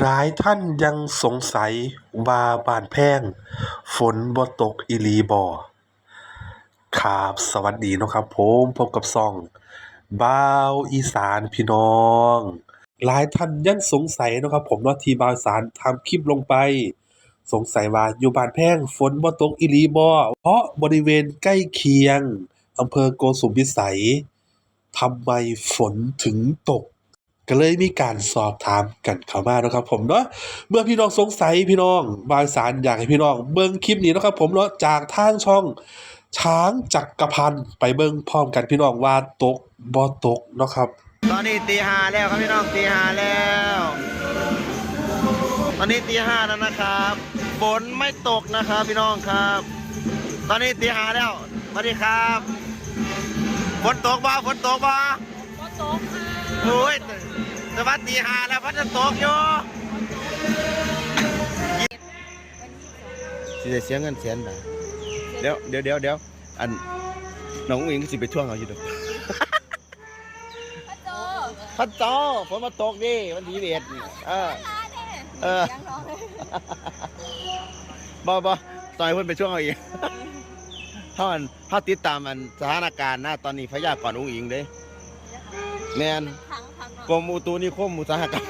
หลายท่านยังสงสัยว่าบ้านแพง ฝนบ่ตกอีหลีบ่ครับสวัสดีนะครับผมพบกับช่องบ่าวอีสานพี่น้อง หลายท่านยังสงสัยนะครับ ผมเนาทีบ่าวอีสานทำคลิปลงไป สงสัยว่าอยู่บ้านแพงฝนบ่ตกอีหลีบ่เพราะบริเวณใกล้เคียงอำเภอโกสุมพิสัยทำไมฝนถึงตก ก็เลยมีการสอบถามกันเข้ามาเนาะครับ ผมเนาะเมื่อพี่น้องสงสัยพี่น้องบางสารอยากให้พี่น้องเบิ่งคลิปนี้เนาะครับผมเนาะจากทางช่องช้างจักรพันธ์ไปเบิ่งพร้อมกันพี่น้องว่าตกบ่ตกเนาะครับ ตอนนี้ตีห้าแล้วครับพี่น้องตีห้าแล้ว ตอนนี้ตีห้าแล้วนะครับฝนไม่ตกนะครับพี่น้องครับ ตอนนี้ตีห้าแล้วสวัสดีครับฝนตกบ่ฝนตกบ่ก็โต๊ะค่ะ โอ้ยแต่ว่าตีห้าแล้วพัดจะตกอยู่สิได้เสียเงินเสียนนะเดี๋ยวเดี๋ยวเดี๋ยวเดี๋ยวอันน้องอิงสิไปท่วงเอาอยู่เดอกพ่อโจพัดจอฝนมาตกดิวันที่เอ็ดเออ ร้านเนี่ยเออ ยังร้องเลยบ่บ่ต่อยเพิ่นไปช่วงเอาอีกเฮาอันเฮาติดตามอันสถานการณ์นะตอนนี้พยากรณ์อุ้งอิงเด้แม่นทั้งทั้ง กรมอุตุนิคมอุตสาหกรรม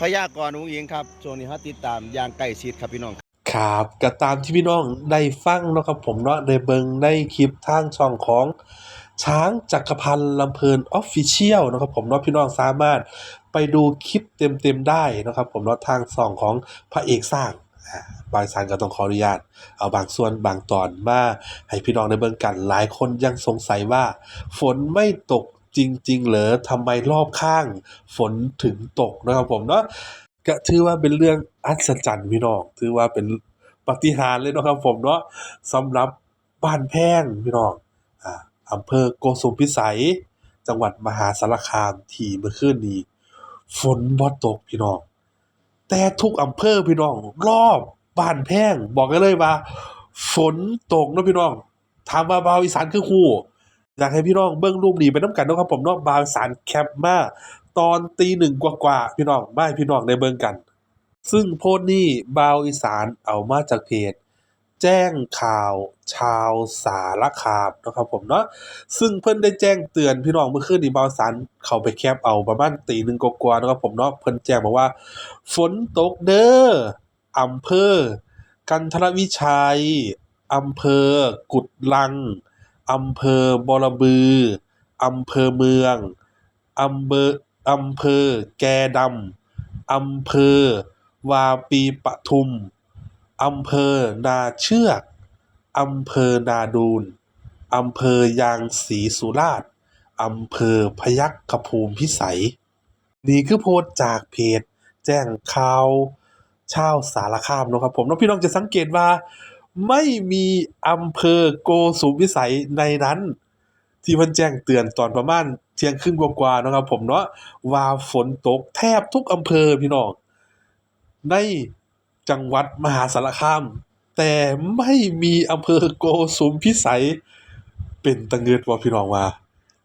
พยากรณ์อุ้งอิงครับช่วงนี้ฮาติดตามอย่างใกล้ชิดครับพี่น้อง ครับก็ตามที่พี่น้องได้ฟังเนาะครับผมเนาะได้เบิ่งในคลิปทางช่องของช้างจักรพันธ์ลำเพลินออฟฟิเชียลนะครับผมเนาะพี่น้องสามารถไปดูคลิปเต็มๆได้นะครับผมเนาะทางช่องของพระเอกสร้างบางสารก็ต้องขออนุญาต เอาบางส่วนบางตอนมาให้พี่น้องได้เบิ่งกันหลายคนยังสงสัยว่า ฝนไม่ตก จริง ๆ เหรอทำไมรอบข้างฝนถึงตกนะครับผมเนาะก็ถือว่าเป็นเรื่องอัศจรรย์พี่น้องถือว่าเป็นปฏิหารเลยนะครับผมเนาะสำหรับบ้านแพงพี่น้องอ่าอำเภอโกสุมพิสัย จังหวัดมหาสารคามที่เมื่อคืนนี้ฝนบ่ตกพี่น้อง แต่ทุกอำเภอพี่น้อง รอบบ้านแพงบอกกันเลยว่า ฝนตกนะพี่น้องถามว่าบาวอีสานคือคู่ อยากให้พี่น้องเบิ่งรูปนี้ไปน้ำกันนะครับผมเนาะบาวอีสานแคปมาตอนตีหนึ่งกว่าๆพี่น้องไม่พี่น้องได้เบิ่งกัน ซึ่งโพสต์นี้บาวอีสานเอามาจากเพจแจ้งข่าวชาวสารคามนะครับผมเนาะซึ่งเพิ่นได้แจ้งเตือนพี่น้องเมื่อคืนนี้บาวอีสานเข้าไปแคปเอาประมาณตีหนึ่งกว่าๆนะครับผมเนาะเพิ่นแจ้งบอกว่า ฝนตกเด้ออำเภอ กันทรวิชัยอำเภอ กุดลัง อำเภอบรบือ อำเภอเมือง อำเภออำเภอแกดำ อำเภอวาปีปทุม อำเภอนาเชือก อำเภอนาดูน อำเภอยางศรีสุราษฎร์ อำเภอพยัคฆภูมิพิสัย นี่คือโพสต์จากเพจ แจ้งข่าวชาวสารคามนะครับผม แล้วพี่น้องจะสังเกตว่า ไม่มีอำเภอโกสุมพิสัยในนั้น ที่เพิ่นแจ้งเตือนตอนประมาณเที่ยงครึ่งกว่าๆนะครับ ผมเนาะว่าฝนตกแทบทุกอำเภอพี่น้องในจังหวัดมหาสารคาม แต่ไม่มีอำเภอโกสุมพิสัย เป็นตะเงิดว่าพี่น้องว่า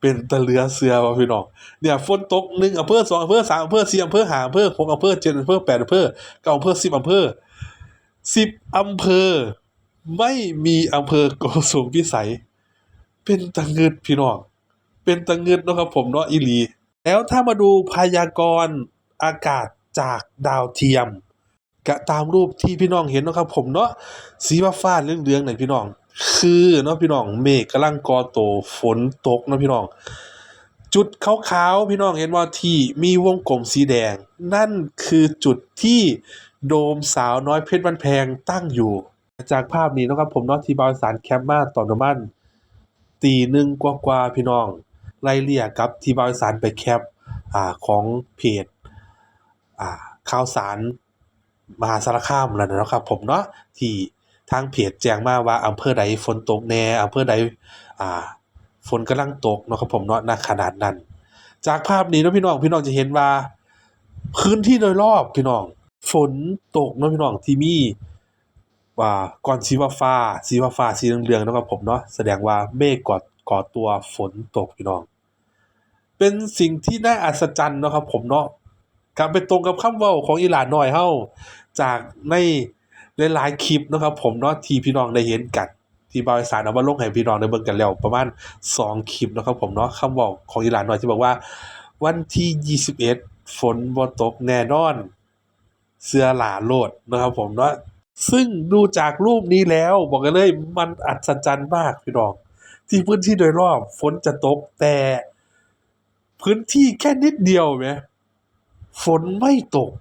เป็นตะเลือเสือว่าพี่น้องเนี่ยฝนตกหนึ่งอำเภอสองอำเภอสามอำเภอสี่อำเภอห้าอำเภอหกอำเภอเจ็ดอำเภอแปดอำเภอเก้าอำเภอสิบอำเภอสิบอำเภอ ไม่มีอำเภอโกสุมพิสัย เป็นตะเงิดพี่น้องเป็นตะเงิดนะครับผมเนาะอีหลี แล้วถ้ามาดูพยากรณ์อากาศจากดาวเทียมกะตามรูปที่พี่น้องเห็นนะครับผมเนาะสีฟ้าเหลืองๆนั่นพี่น้อง คือเนาะพี่น้องเมฆกำลังก่อตัวฝนตกเนาะพี่น้อง จุดขาวๆพี่น้องเห็นว่าที่มีวงกลมสีแดง นั่นคือจุดที่โดมสาวน้อยเพชรบันแพงตั้งอยู่ จากภาพนี้นะครับผมเนาะที่บริษัทแคมป์มาตอนประมาณตีหนึ่งกว่าๆพี่น้องไล่เลี่ยกับที่บริษัทไปแคปอ่าของเพจอ่าข่าวสารมหาสารคามแล้วนะครับผมเนาะที่ทางเพจแจ้งมาว่าอำเภอใดฝนตกแน่อำเภอใดอ่าฝนกำลังตกนะครับผมเนาะณขนาดนั้น จากภาพนี้นะพี่น้องพี่น้องจะเห็นว่าพื้นที่โดยรอบพี่น้อง ฝนตกนะพี่น้องที่มี ว่าก่อนสีฟ้าสีฟ้าสีเหลืองๆนะครับผมเนาะแสดงว่าเมฆก่อก่อตัวฝนตกพี่น้อง เป็นสิ่งที่น่าอัศจรรย์นะครับผมเนาะกลับไปตรงกับคำเว้าของอีหลานน้อยเฮาจากในหลายๆคลิปนะครับผมเนาะที่พี่น้องได้เห็นกัน ที่บาวอีสานเอามาลงให้พี่น้องได้เบิ่งกันแล้ว ประมาณ 2คลิปนะครับผมเนาะคำเว้าของอีหลาน้อยที่บอกว่า วันที่ 21 ฝนบ่ตกแน่นอน เสื้อหลาโลดนะครับผมเนาะ ซึ่งดูจากรูปนี้แล้ว บอกกันเลยมันอัศจรรย์มากพี่น้อง ที่พื้นที่โดยรอบฝนจะตกแต่ พื้นที่แค่นิดเดียวไหมฝนไม่ตก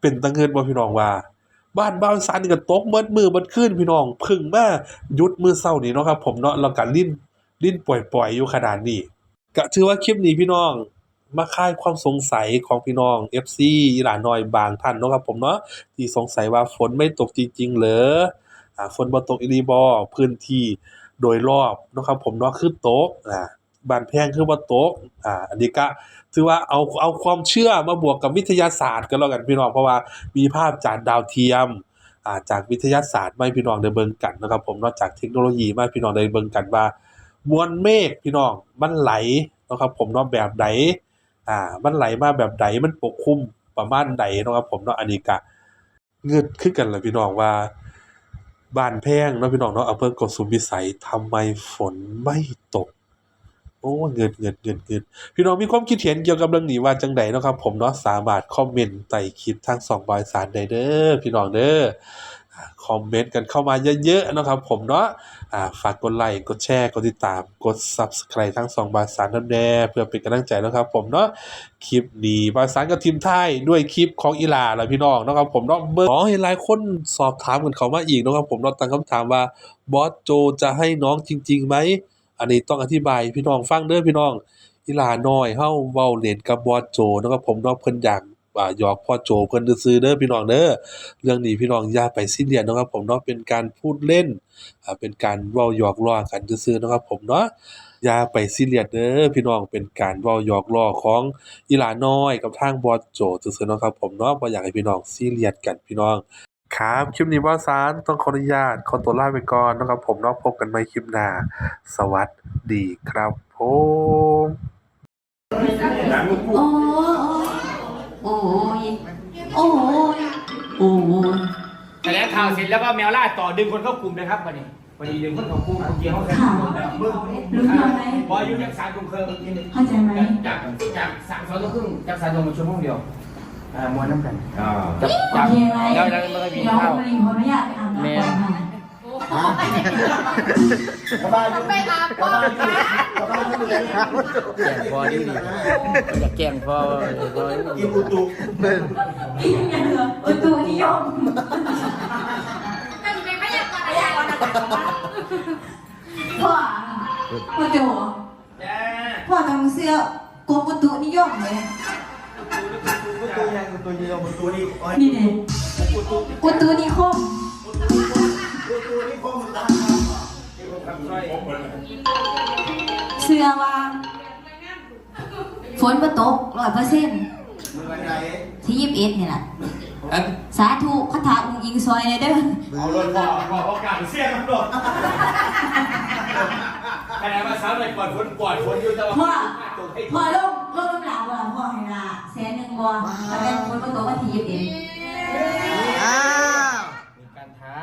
เป็นตังเงินบ่พี่น้องว่า บ้านบ้านซานนี่ก็ตกเมิดมือเมิดขึ้นพี่น้องพึ่งมาหยุดมือเศร้านี่เนาะครับ ผมเนาะแล้วก็ลิ้นลิ้นปล่อยๆอยู่ขนาดนี้ก็ถือว่าคลิปนี้พี่น้อง มาคลายความสงสัยของพี่น้อง FC อีหลาน้อยบางท่านเนาะครับผมเนาะที่สงสัยว่าฝนไม่ตกจริง ๆ เหรออ่าฝนบ่ตกอีหลีบ่พื้นที่โดยรอบเนาะครับผมเนาะคือตกอ่าบานแพงคือบ่ตกอ่า อันนี้ก็ถือว่าเอาเอาความเชื่อมาบวกกับวิทยาศาสตร์กันแล้วกันพี่น้องเพราะว่ามีภาพจากดาวเทียม อ่า จากวิทยาศาสตร์มาพี่น้องได้เบิ่งกันนะครับผมนาะจากเทคโนโลยีมาพี่น้องได้เบิ่งกันว่า มวลเมฆพี่น้องมันไหลนะครับผมเนาะแบบใด อ่า มันไหลมาแบบใดมันปกคลุมประมาณใดเนาะครับผมเนาะอันนี้ก็เงืดขึ้นกันแหละพี่น้องว่าบ้านแพงเนาะพี่น้องเนาะอำเภอโกสุมพิสัยทำไมฝนไม่ตก โอ้เงินเงินเงินเงินพี่น้องมีความคิดเห็นเกี่ยวกับเรื่องนี้ว่าจังใดเนาะครับ ผมเนาะสามารถคอมเมนต์ใต้คลิปทั้งสองบอยสารได้เด้อพี่น้องเด้อ คอมเมนต์กันเข้ามาเยอะๆนะครับผมเนาะฝากกดไลค์กดแชร์กดติดตามกด Subscribe ทั้งสองบอยสารนั่นแน่เพื่อเป็นกำลังใจนะครับผมเนาะคลิปนี้บอยสารกับทีมไทยด้วยคลิปของอีหลาแล้วพี่น้องนะครับผมเนาะเบิ่งขอให้หลายคนสอบถามกันเข้ามาอีกนะครับผมเนาตั้งคำถามว่าบอสโจจะให้น้องจริงๆไหมอันนี้ต้องอธิบายพี่น้องฟังเด้อพี่น้องอีหลาน้อยเฮาเว้าเล่นกับบอสโจนะครับผมเนาะเพิ่นอยาก อ่าหยอกพ่อโจเพิ่นซื่อเด้อพี่น้องเด้อเรื่องนี้พี่น้องอย่าไปซีเรียสนะครับ ผมเนาะเป็นการพูดเล่นอ่าเป็นการเว้าหยอกล้อกันซื่อนะครับ ผมเนาะอย่าไปซีเรียสเด้อพี่น้องเป็นการเว้าหยอกล้อของอีหลาน้อยกับทางบอสโจซื่อนะครับ ผมเนาะบ่อยากให้พี่น้องซีเรียสกันพี่น้องครับคลิปนี้ว่าซานต้องขออนุญาตขอตัวลาไปก่อนนะครับ ผมเนาะพบกันใหม่คลิปหน้าสวัสดีครับผมอ้ยโอ้ย โอ้ยโอ้ยแต่แล้วข่าวเสร็จแล้วก็แมวล่าต่อดึงคนเข้ากลุ่มนะครับวันนี้วันนี้ดึงคนเข้ากลุ่มเมื่อกี้เขาแค่คนแล้วเบิ้งรู้ยังไหมพออายุจากสามทุ่มคยเข้าใจไหมจากจากสามสองตัวครึ่งจากสามตรงมาชั่วโมงเดียวอ่ามวนน้ำกันจาโอจากเคไหมแล้วแล้วมันก็มีเดี๋ยวข้าว ไปขออนุญาตไปอาบน้ำก่อนค่ะ ไปอาบก่อนค่ะแกงพอดีดีอยากแกงพอพอกินอุตุกินอย่างเหรออุตุนิยมอันนี้เป็นพยากรณ์อะไรก่อนนะคะพ่อพ่อโจพ่อทำเสื้อกรมอุตุนิยมเลยอุตุยังอุตุนิยังอุตุนี่อ้ยนี่เนี่ยอุตุนิคม อุตุนี่คงมันตาเสื้อว่าฝนมาตกร้อยเปอร์เซ็นต์มันไหนที่ยี่สิบเอ็ดนี่แหละสาธุคาถาอุ้งอิงซอยเลยเด้อเอารถพอพอพอกลางเสี้ยนมันโดดขณะมาสาวเลยปอดฝนปอดฝนอยู่แต่ว่าพ่อพ่อลงลงน้ำหนักบ่พ่อให้ละแสนหนึ่งบ่ถ้าเป็นคนมาตัวก็ทียี่สิบเอ็ด อ้าว มีการท้า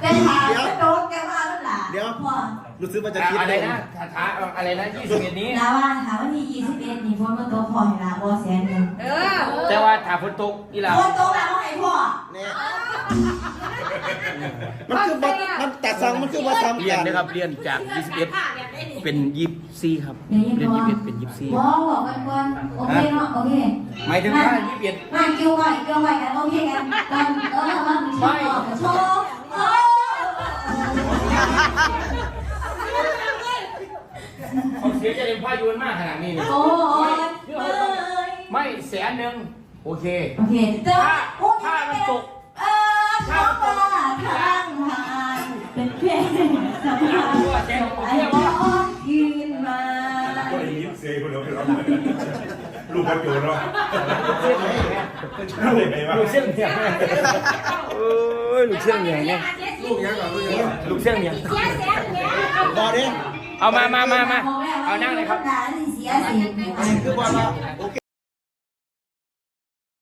แต่ ถามก็โดนแกว่าแล้วล่ะเดี๋ยว พ่อรู้สึกว่าจะคิดอะไรนะท้าท้าอะไรนะยี่สิบเอ็ดนี้ ลาว่าถามว่าที่ยี่สิบเอ็ดนี่คนมาตัวพ่อให้ละบ่แสนหนึ่งเออแต่ว่าถ้าฝนตกอีหล่ะคนโตแล้วให้พ่อเนี่ยมันคือบัมันตัดสังมันคือว่าทำเรียนนะครับเรียนจาก21เป็น24ครับเดี๋ยวยังเรียนพ่อ21เป็นพ่อบอกกันก่อนโอเคเนาะโอเคหมายถึงว่า21มาเกิ้วไว้เกิ้วไว้กันโอเคกันกันเออมาชอบชอบ เขาเสียใจเป็นพายุมากขนาดนี้เนี่ยโอ้ยเอ้ยไม่แสนหนึ่งโอเค โอเคเจ้าถ้าโอ้ยถ้ามันตกเออชอบปลาทางทางเป็นเพลงสำคัญไอ้ร้องยืนมา ก็ได้ยินเสียงคนเดียวไปร้องลูกกระโจนเนาะลูกไหนวะลูกเชื่องเนี่ยโอ้ยลูกเชื่องเนี่ยเนี่ยลูกยังก่อนลูกยังลูกเชื่องเนี่ยเสียเสียเนี่ยบอดิเอามามามามาเอานั่งเลยครับเสียสิอันนี้คือว่าโอเค